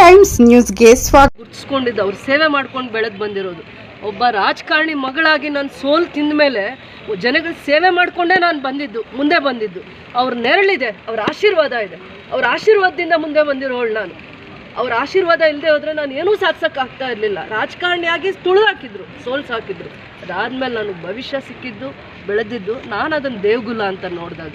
Times ನ್ಯೂಸ್ಗೆ ಸ್ವಾಗತ. ಗುರ್ತಿಸ್ಕೊಂಡಿದ್ದು ಅವ್ರು ಸೇವೆ ಮಾಡ್ಕೊಂಡು ಬೆಳೆದು ಬಂದಿರೋದು. ಒಬ್ಬ ರಾಜಕಾರಣಿ ಮಗಳಾಗಿ ನಾನು ಸೋಲ್ ತಿಂದ ಮೇಲೆ ಜನಗಳ ಸೇವೆ ಮಾಡಿಕೊಂಡೇ ನಾನು ಬಂದಿದ್ದು, ಮುಂದೆ ಬಂದಿದ್ದು. ಅವ್ರ ನೆರಳಿದೆ, ಅವ್ರ ಆಶೀರ್ವಾದ ಇದೆ. ಅವ್ರ ಆಶೀರ್ವಾದದಿಂದ ಮುಂದೆ ಬಂದಿರೋಳು ನಾನು. ಅವ್ರ ಆಶೀರ್ವಾದ ಇಲ್ಲದೆ ಹೋದರೆ ನಾನು ಏನೂ ಸಾಧಿಸೋಕ್ಕಾಗ್ತಾ ಇರಲಿಲ್ಲ. ರಾಜಕಾರಣಿಯಾಗಿ ತುಳು ಹಾಕಿದ್ರು, ಸೋಲ್ ಹಾಕಿದ್ರು ಅದಾದಮೇಲೆ ನನಗೆ ಭವಿಷ್ಯ ಸಿಕ್ಕಿದ್ದು, ಬೆಳೆದಿದ್ದು, ನಾನು ಅದನ್ನು ದೇವ್ಗುಲ ಅಂತ ನೋಡಿದಾಗ.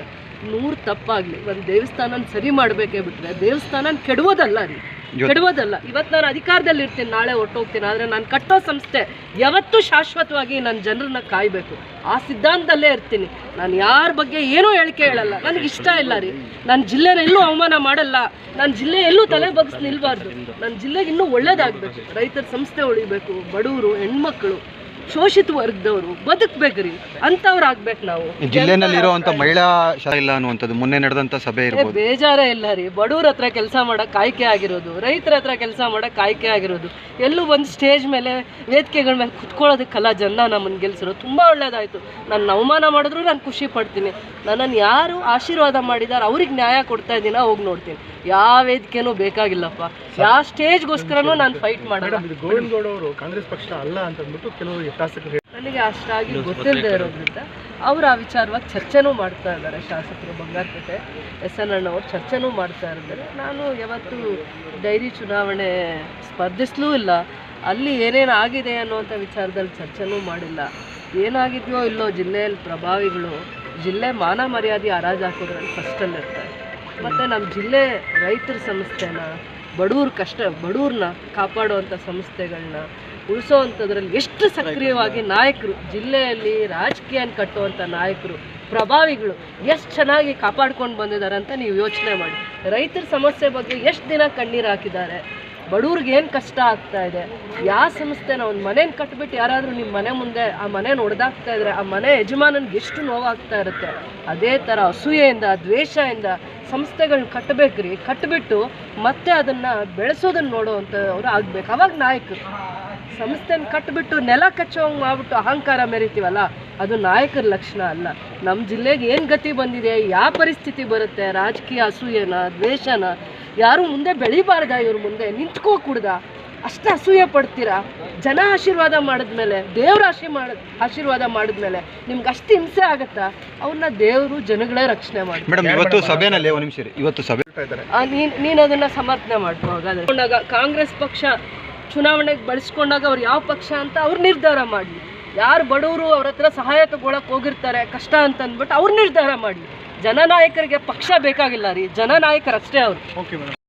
ನೂರು ತಪ್ಪಾಗಲಿ. ಒಂದು ದೇವಸ್ಥಾನನ ಸರಿ ಮಾಡಬೇಕೇ ಬಿಟ್ಟರೆ ದೇವಸ್ಥಾನನ ಕೆಡುವುದಲ್ಲ ರೀ. ಕೆಡುವುದಲ್ಲ. ಇವತ್ತು ನಾನು ಅಧಿಕಾರದಲ್ಲಿ ಇರ್ತೀನಿ ನಾಳೆ ಹೊರ್ಟೋಗ್ತೀನಿ. ಆದರೆ ನಾನು ಕಟ್ಟೋ ಸಂಸ್ಥೆ ಯಾವತ್ತೂ ಶಾಶ್ವತವಾಗಿ ನನ್ನ ಜನರನ್ನ ಕಾಯಬೇಕು. ಆ ಸಿದ್ಧಾಂತದಲ್ಲೇ ಇರ್ತೀನಿ. ನಾನು ಯಾರ ಬಗ್ಗೆ ಏನೂ ಹೇಳಿಕೆ ಹೇಳಲ್ಲ. ನನಗೆ ಇಷ್ಟ ಇಲ್ಲ ರೀ. ನನ್ನ ಜಿಲ್ಲೆನ ಎಲ್ಲೂ ಅವಮಾನ ಮಾಡಲ್ಲ. ನನ್ನ ಜಿಲ್ಲೆ ಎಲ್ಲೂ ತಲೆ ಬಗ್ಸ್ ನಿಲ್ಬಾರ್ದು. ನನ್ನ ಜಿಲ್ಲೆಗೆ ಇನ್ನೂ ಒಳ್ಳೇದಾಗಬೇಕು. ರೈತರ ಸಂಸ್ಥೆ ಉಳಿಬೇಕು. ಬಡವರು ಹೆಣ್ಮಕ್ಳು ಶೋಷಿತ ವರ್ಗದವರು ಬದುಕ್ಬೇಕ್ರಿ ಅಂಥವ್ರು ಆಗ್ಬೇಕು ನಾವು ಜಿಲ್ಲೆನಲ್ಲಿ ಇರುವಂತ ಮಹಿಳಾ ಶಾಲೆ ಇಲ್ಲ ಅನ್ನುವಂಥದ್ದು ಮೊನ್ನೆ ನಡೆದಂತ ಸಭೆ ಇರ್ಬೋದು. ಬೇಜಾರೇ ಇಲ್ಲ ರೀ. ಬಡವ್ರ ಹತ್ರ ಕೆಲಸ ಮಾಡಕ್ ಆಯ್ಕೆ ಆಗಿರೋದು ರೈತರ ಹತ್ರ ಕೆಲಸ ಮಾಡಕ್ ಆಯ್ಕೆ ಆಗಿರೋದು. ಎಲ್ಲೂ ಒಂದು ಸ್ಟೇಜ್ ಮೇಲೆ ವೇದಿಕೆಗಳ ಮೇಲೆ ಕುತ್ಕೊಳ್ಳೋದಕ್ಕಲ್ಲ ಜನ ನಮ್ಮನ್ನು ಗೆಲ್ಸಿರೋದು. ತುಂಬ ಒಳ್ಳೇದಾಯ್ತು. ನನ್ನ ಅವಮಾನ ಮಾಡಿದ್ರು ನಾನು ಖುಷಿ ಪಡ್ತೀನಿ. ನನ್ನನ್ನು ಯಾರು ಆಶೀರ್ವಾದ ಮಾಡಿದಾರೆ ಅವ್ರಿಗೆ ನ್ಯಾಯ ಕೊಡ್ತಾ ಇದ್ದೀನ ಹೋಗಿ ನೋಡ್ತೀನಿ. ಯಾವ ವೇದಿಕೆನೂ ಬೇಕಾಗಿಲ್ಲಪ್ಪ. ಯಾವ ಸ್ಟೇಜ್ಗೋಸ್ಕರನೂ ನಾನು ಫೈಟ್ ಮಾಡೋಣ ಗೋವಿಂದ ಗೌಡ ಅವರು ಕಾಂಗ್ರೆಸ್ ಪಕ್ಷ ಅಲ್ಲ ಅಂತ ಅಂದ್ಬಿಟ್ಟು ಕೆಲವರು ಶಾಸಕರು ನನಗೆ ಅಷ್ಟಾಗಿ ಗೊತ್ತಿಲ್ಲದೆ ಇರೋದ್ರಿಂದ ಅವರು ಆ ವಿಚಾರವಾಗಿ ಚರ್ಚೆನೂ ಮಾಡ್ತಾ ಇದ್ದಾರೆ. ಶಾಸಕರು ಬಂಗಾರಪೇಟೆ ಎಸ್ ಎನ್ ಅವರು ಚರ್ಚೆನೂ ಮಾಡ್ತಾ ಇದ್ದಾರೆ. ನಾನು ಯಾವತ್ತೂ ಡೈರಿ ಚುನಾವಣೆ ಸ್ಪರ್ಧಿಸಲೂ ಇಲ್ಲ. ಅಲ್ಲಿ ಏನೇನು ಆಗಿದೆ ಅನ್ನುವಂಥ ವಿಚಾರದಲ್ಲಿ ಚರ್ಚೆನೂ ಮಾಡಿಲ್ಲ. ಏನಾಗಿದೆಯೋ ಇಲ್ಲೋ ಜಿಲ್ಲೆಯಲ್ಲಿ ಪ್ರಭಾವಿಗಳು ಜಿಲ್ಲೆ ಮಾನ ಮರ್ಯಾದೆ ಹರಾಜು ಹಾಕೋದ್ರಲ್ಲಿ ಫಸ್ಟಲ್ಲಿರ್ತಾರೆ ಮತ್ತು ನಮ್ಮ ಜಿಲ್ಲೆ ರೈತರ ಸಂಸ್ಥೆನ ಬಡವ್ರ ಕಷ್ಟ ಬಡವ್ರನ್ನ ಕಾಪಾಡುವಂಥ ಸಂಸ್ಥೆಗಳನ್ನ ಉಳಿಸೋವಂಥದ್ರಲ್ಲಿ ಎಷ್ಟು ಸಕ್ರಿಯವಾಗಿ ನಾಯಕರು, ಜಿಲ್ಲೆಯಲ್ಲಿ ರಾಜಕೀಯ ಕಟ್ಟುವಂಥ ನಾಯಕರು, ಪ್ರಭಾವಿಗಳು ಎಷ್ಟು ಚೆನ್ನಾಗಿ ಕಾಪಾಡ್ಕೊಂಡು ಬಂದಿದ್ದಾರೆ ಅಂತ ನೀವು ಯೋಚನೆ ಮಾಡಿ. ರೈತರ ಸಮಸ್ಯೆ ಬಗ್ಗೆ ಎಷ್ಟು ದಿನ ಕಣ್ಣೀರು ಹಾಕಿದ್ದಾರೆ, ಬಡವ್ರಿಗೆ ಏನು ಕಷ್ಟ ಆಗ್ತಾ ಇದೆ ಯಾವ ಸಂಸ್ಥೆನ ಒಂದು ಮನೇನ ಕಟ್ಬಿಟ್ಟು ಯಾರಾದರೂ ನಿಮ್ಮ ಮನೆ ಮುಂದೆ ಆ ಮನೆ ಹೊಡೆದಾಗ್ತಾ ಇದ್ರೆ ಆ ಮನೆ ಯಜಮಾನನ್ಗೆ ಎಷ್ಟು ನೋವಾಗ್ತಾ ಇರುತ್ತೆ, ಅದೇ ಥರ ಅಸೂಯೆಯಿಂದ ದ್ವೇಷದಿಂದ ಸಂಸ್ಥೆಗಳನ್ನ ಕಟ್ಟಬೇಕ್ರಿ ಕಟ್ಟಿಬಿಟ್ಟು ಮತ್ತೆ ಅದನ್ನು ಬೆಳೆಸೋದನ್ನ ನೋಡೋವಂಥವ್ರು ಆಗ್ಬೇಕು. ಅವಾಗ ನಾಯಕರು. ಸಂಸ್ಥೆನ ಕಟ್ಬಿಟ್ಟು ನೆಲ ಕಚ್ಚೋಂಗೆ ಮಾಡ್ಬಿಟ್ಟು ಅಹಂಕಾರ ಮೆರಿತೀವಲ್ಲ ಅದು ನಾಯಕರ ಲಕ್ಷಣ ಅಲ್ಲ. ನಮ್ಮ ಜಿಲ್ಲೆಗೆ ಏನು ಗತಿ ಬಂದಿದೆ ಯಾವ ಪರಿಸ್ಥಿತಿ ಬರುತ್ತೆ ರಾಜಕೀಯ ಅಸೂಯೆನ ದ್ವೇಷನ ಯಾರು ಮುಂದೆ ಬೆಳಿಬಾರ್ದ ಇವ್ರ ಮುಂದೆ ನಿಂತ್ಕೋ ಕುಡ್ದ ಅಷ್ಟು ಅಸೂಯೆ ಪಡ್ತೀರಾ? ಜನ ಆಶೀರ್ವಾದ ಮಾಡಿದ್ಮೇಲೆ ದೇವ್ರ ಆಶೀ ಮಾಡ ಆಶೀರ್ವಾದ ಮಾಡಿದ್ಮೇಲೆ ನಿಮ್ಗೆ ಅಷ್ಟು ಹಿಂಸೆ ಆಗುತ್ತಾ? ಅವನ್ನ ದೇವರು ಜನಗಳೇ ರಕ್ಷಣೆ ಮಾಡಿ ಮೇಡಮ್ ಇವತ್ತು ಸಭೆನಲ್ಲಿ ಒಂದು ನಿಮಿಷ ಇವತ್ತು ಸಭೆ ನೀನು ಅದನ್ನ ಸಮರ್ಥನೆ ಮಾಡ್ಕೋ ಹಾಗಾದ್ರೆ ಕಾಂಗ್ರೆಸ್ ಪಕ್ಷ ಚುನಾವಣೆಗೆ ಬಳಸ್ಕೊಂಡಾಗ ಅವ್ರು ಯಾವ ಪಕ್ಷ ಅಂತ ಅವ್ರು ನಿರ್ಧಾರ ಮಾಡಲಿ. ಯಾರು ಬಡವರು ಅವ್ರ ಹತ್ರ ಸಹಾಯ ತಗೊಳಕ್ಕೆ ಹೋಗಿರ್ತಾರೆ, ಕಷ್ಟ ಅಂತ ಅಂದ್ಬಿಟ್ಟು ಅವ್ರು ನಿರ್ಧಾರ ಮಾಡಲಿ. ಜನನಾಯಕರಿಗೆ ಪಕ್ಷ ಬೇಕಾಗಿಲ್ಲ ರೀ, ಜನನಾಯಕರಷ್ಟೇ ಅವರು. Okay madam